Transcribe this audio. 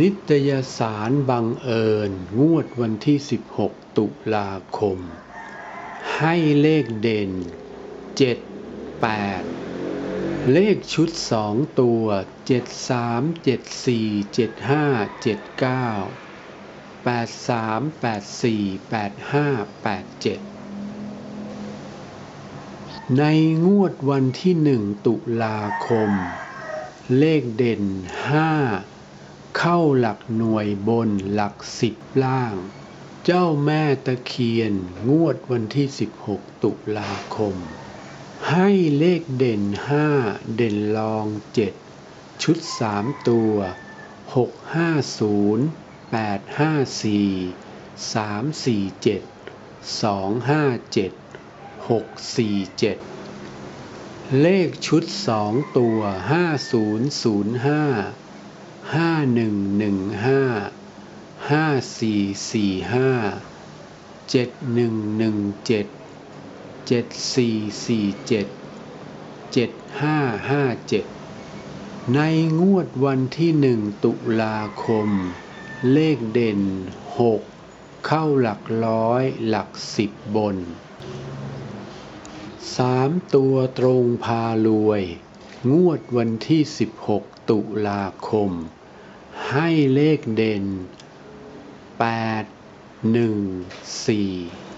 นิตยสารบังเอิญ งวดวันที่ 16 ตุลาคม ให้เลขเด่น 7 8 เลขชุด 2 ตัว 7 3 7 4 7 5 7 9 8 3 8 4 8 5 8 7 ในงวดวันที่หนึ่งตุลาคม เลขเด่นห้า เข้าหลักหน่วยบนหลักสิบล่าง เจ้าแม่ตะเคียนงวดวันที่ 16 ตุลาคม ให้เลขเด่น 5 เด่นรอง 7 ชุด 3 ตัว 650 854 347 257 647 เลขชุด 2 ตัว 5005 ห้าหนึ่งหนึ่งห้าห้าสี่สี่ห้าเจ็ดหนึ่งหนึ่งเจ็ดเจ็ดสี่สี่เจ็ดเจ็ดห้าห้าเจ็ดในงวดวันที่หนึ่งตุลาคม เลขเด่นหกเข้าหลักร้อยหลักสิบบนสามตัวตรงพารวย งวดวันที่ 16 ตุลาคม ให้เลขเด่น 8 1 4